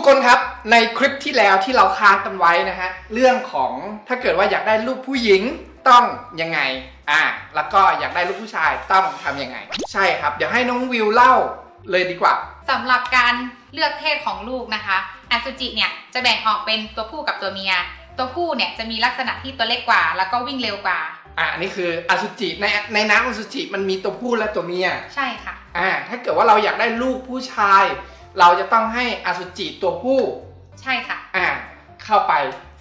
ทุกคนครับในคลิปที่แล้วที่เราค้างกันไว้นะฮะเรื่องของถ้าเกิดว่าอยากได้ลูกผู้หญิงต้องยังไงอ่าแล้วก็อยากได้ลูกผู้ชายต้องทำยังไง ใช่ครับ เดี๋ยวให้น้องวิวเล่าเลยดีกว่าสำหรับการเลือกเพศของลูกนะคะอสุจิเนี่ยจะแบ่งออกเป็นตัวผู้กับตัวเมีย ตัวผู้เนี่ยจะมีลักษณะที่ตัวเล็กกว่า แล้วก็วิ่งเร็วกว่าอ่าอันนี้คืออสุจิในในน้ำอสุจิมันมีตัวผู้และตัวเมีย ใช่ค่ะอ่าถ้าเกิดว่าเราอยากได้ลูกผู้ชาย เราจะต้องให้อสุจิตัวผู้ใช่ค่ะ อ่าเข้าไป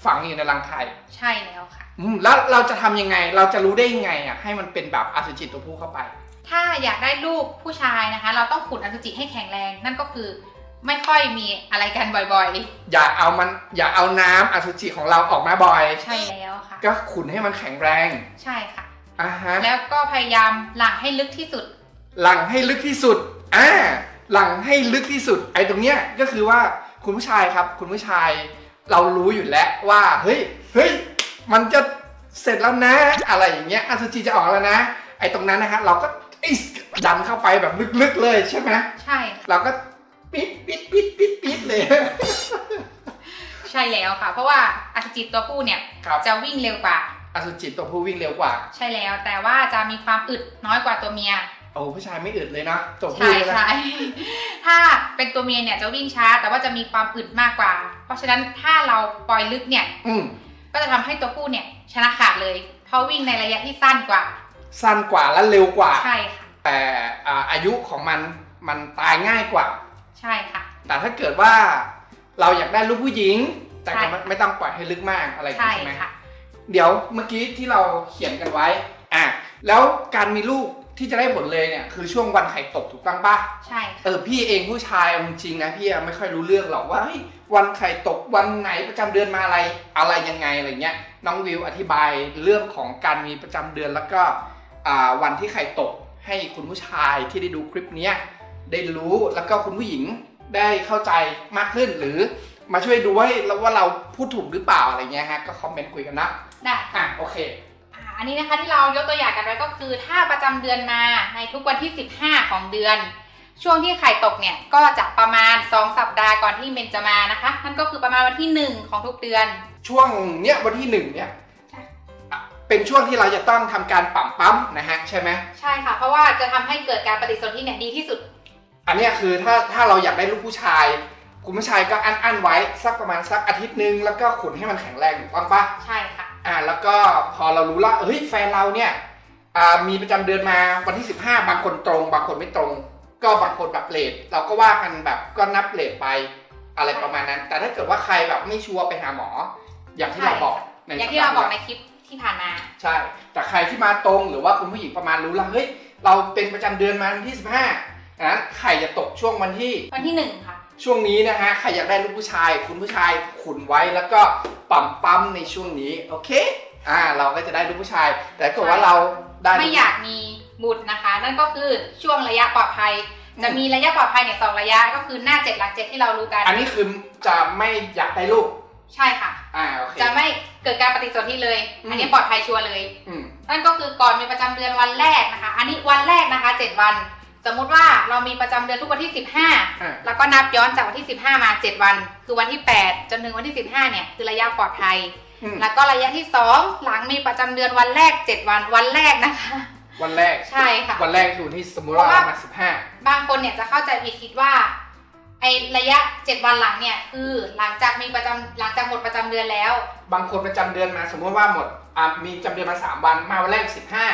ฝังอยู่ในรังไข่ใช่แล้วค่ะอืมแล้วเราจะทำยังไงเราจะรู้ได้ยังไงอะให้มันเป็นแบบอสุจิตัวผู้เข้าไป ถ้าอยากได้ลูกผู้ชายนะคะ เราต้องขุดอสุจิให้แข็งแรง นั่นก็คือไม่ค่อยมีอะไรกันบ่อยอย่าเอามันอย่าเอาน้ำอสุจิของเราออกมาบ่อย ๆ ใช่แล้วค่ะ ก็ขุนให้มันแข็งแรงใช่ค่ะ อ่าฮะแล้วก็พยายามหลั่งให้ลึกที่สุด หลังให้ลึกที่สุดอ่า หลังให้ลึกที่สุด ไอ้ตรงเนี้ยก็คือว่าคุณผู้ชายครับ คุณผู้ชายเรารู้อยู่แล้วว่า เฮ้ยเฮ้ยมันจะเสร็จแล้วนะ อะไรอย่างเงี้ยอสุจิจะออกแล้วนะ ไอ้ตรงนั้นนะฮะเราก็อิ๊สดันเข้าไปแบบลึกๆเลยใช่ไหมใช่ค่ะเราก็ปิดปิดปิดปิดปิดเลย ใช่แล้วค่ะ เพราะว่าอสุจิตัวผู้เนี่ยครับจะวิ่งเร็วกว่าอสุจิตัวผู้วิ่งเร็วกว่า ใช่แล้วแต่ว่าจะมีความอึดน้อยกว่าตัวเมีย โอ้ผู้ชายไม่อึดเลยนะตัวผู้ใช่เลยนะ ใช่ ถ้าเป็นตัวเมียเนี่ยจะวิ่งช้า แต่ว่าจะมีความอึดมากกว่า เพราะฉะนั้นถ้าเราปล่อยลึกเนี่ย อืมก็จะทำให้ตัวผู้เนี่ยชนะขาดเลย เพราะวิ่งในระยะที่สั้นกว่า สั้นกว่าและเร็วกว่า ใช่ค่ะ แต่อ่าอายุของมันมันตายง่ายกว่า ใช่ค่ะ แต่ถ้าเกิดว่าเราอยากได้ลูกผู้หญิง แต่ก็ใช่ไม่ไม่ต้องปล่อยให้ลึกมากอะไรอย่างใช่นี้ใช่ไหมค่ะ เดี๋ยวเมื่อกี้ที่เราเขียนกันไว้อะแล้วการมีลูก ที่จะได้ผลเลยเนี่ยคือช่วงวันไข่ตกถูกต้องปะใช่ค่ะเออพี่เองผู้ชายเอาจริงๆนะพี่อะไม่ค่อยรู้เรื่องหรอกว่าเฮ้ยวันไข่ตกวันไหนประจำเดือนมาอะไรอะไรยังไงอะไรเงี้ยน้องวิวอธิบายเรื่องของการมีประจำเดือนแล้วก็อ่าวันที่ไข่ตกให้คุณผู้ชายที่ได้ดูคลิปเนี้ยได้รู้แล้วก็คุณผู้หญิงได้เข้าใจมากขึ้นหรือมาช่วยดูว่าแล้วว่าเราพูดถูกหรือเปล่าอะไรเงี้ยฮะก็คอมเมนต์คุยกันนะได้ อะโอเคอ่า อันนี้นะคะที่เรายกตัวอย่างกันไว้ก็คือ ถ้าประจำเดือนมาในทุกวันที่ 15 ของเดือน ช่วงที่ไข่ตกเนี่ยก็จะประมาณ 2 สัปดาห์ก่อนที่เมนจะมานะคะนั่นก็คือประมาณวันที่ 1 ของทุกเดือน ช่วงเนี้ยวันที่หนึ่งเนี่ยใช่อะเป็นช่วงที่เราจะต้องทำการปั๊มปั๊มนะฮะใช่ไหมใช่ค่ะ เพราะว่าจะทำให้เกิดการปฏิสนธิเนี่ยดีที่สุด อันเนี้ยคือถ้าถ้าเราอยากได้ลูกผู้ชายคุณผู้ชายก็อั้นอั้นไว้สักประมาณสักอาทิตย์หนึงแล้วก็ขุนให้มันแข็งแรงถูกต้องปะใช่ค่ะ อ่าแล้วก็พอเรารู้ละเฮ้ยแฟนเราเนี่ยอ่ามีประจำเดือนมาวันที่ 15 บางคนตรง บางคนไม่ตรง ก็บางคนแบบเลทเราก็ว่ากันแบบก็นับเลทไปอะไรประมาณนั้น แต่ถ้าเกิดว่าใครแบบไม่ชัวร์ไปหาหมอ อย่างที่เราบอกในอย่างสัปที่ดาเราห์บอกที่ในคลิปที่ผ่านมาใช่ แต่ใครที่มาตรงหรือว่าคุณผู้หญิงประมาณรู้ละเฮ้ยเราเป็นประจำเดือนมาวันที่ 15นั้นไข่จะตกช่วงวันที่วันที่1ค่ะ ช่วงนี้นะฮะใครอยากได้ลูกผู้ชาย คุณผู้ชายขุนไว้แล้วก็ปั๊มปั๊มในช่วงนี้โอเคอ่าเราก็จะได้ลูกผู้ชาย แต่ถ้าเกิดว่าเราได้ไม่อยากมีบุตรนะคะ นั่นก็คือช่วงระยะปลอดภัย จะมีระยะปลอดภัยเนี่ยสองระยะก็คือหน้าเจ็ดหลังเจ็ดที่เรารู้กัน อันนี้คือจะไม่อยากได้ลูกใช่ค่ะ อ่าโอเคจะไม่เกิดการปฏิสนธิเลยอืมอันนี้ปลอดภัยชัวร์เลยอืมนั่นก็คือก่อนมีประจำเดือนวันแรกนะคะ อันนี้วันแรกนะคะเจ็ดวัน สมมุติว่าเรามีประจำเดือนทุกวันที่ อ่า 15 แล้วก็นับย้อนจากวันที่ 15 มา 7 วัน คือวันที่ 8 จนถึงวันที่ 15 เนี่ย คือระยะปลอดภัย อืมแล้วก็ระยะที่ 2 หลังมีประจำเดือนวันแรก 7 วันวันแรกนะคะ วันแรก ใช่ค่ะ วันแรกคือวันที่สมมุติว่าเพราะว่า มาสิบห้า บางคนเนี่ยจะเข้าใจผิดคิดว่าไอระยะ 7 วันหลังเนี่ยคือหลังจากมีประจำหลังจากหมดประจำเดือนแล้ว บางคนประจำเดือนมา สมมติว่าหมดอ่ามีประจำเดือนมาสามวันมาวันแรกสิบห้า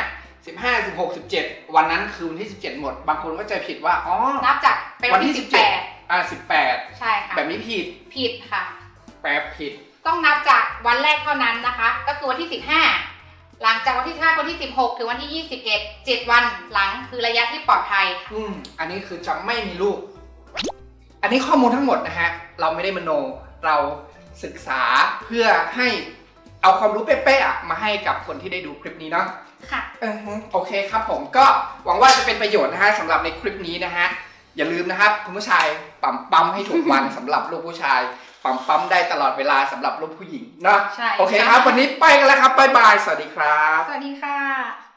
สิบห้าสิบหกสิบเจ็ดวันนั้นคือวันที่สิบเจ็ดหมด บางคนก็จะผิดว่าอ๋อนับจากเป็นวันที่วันที่17อ่าสิบแปด18ใช่ค่ะแบบนี้ผิดผิดค่ะ แปลผิด ต้องนับจากวันแรกเท่านั้นนะคะ ก็คือวันที่15หลังจากวันที่15วันที่ 16 ถึงวันที่ 21 7 วันหลังคือระยะที่ปลอดภัยค่ะอืม อันนี้คือจะไม่มีลูก อันนี้ข้อมูลทั้งหมดนะฮะ เราไม่ได้มโน เราศึกษาเพื่อให้ เอาความรู้เป๊ะๆอะมาให้กับคนที่ได้ดูคลิปนี้เนาะ ค่ะ อือฮึโอเคครับผมก็หวังว่าจะเป็นประโยชน์นะฮะสำหรับในคลิปนี้นะฮะ อย่าลืมนะครับคุณผู้ชายปั๊มปั๊มให้ถูกวัน สำหรับลูกผู้ชายปั๊มปั๊มได้ตลอดเวลาสำหรับลูกผู้หญิงเนาะใช่โอเคครับ วันนี้ไปกันแล้วครับบ๊ายบาย สวัสดีครับ สวัสดีค่ะ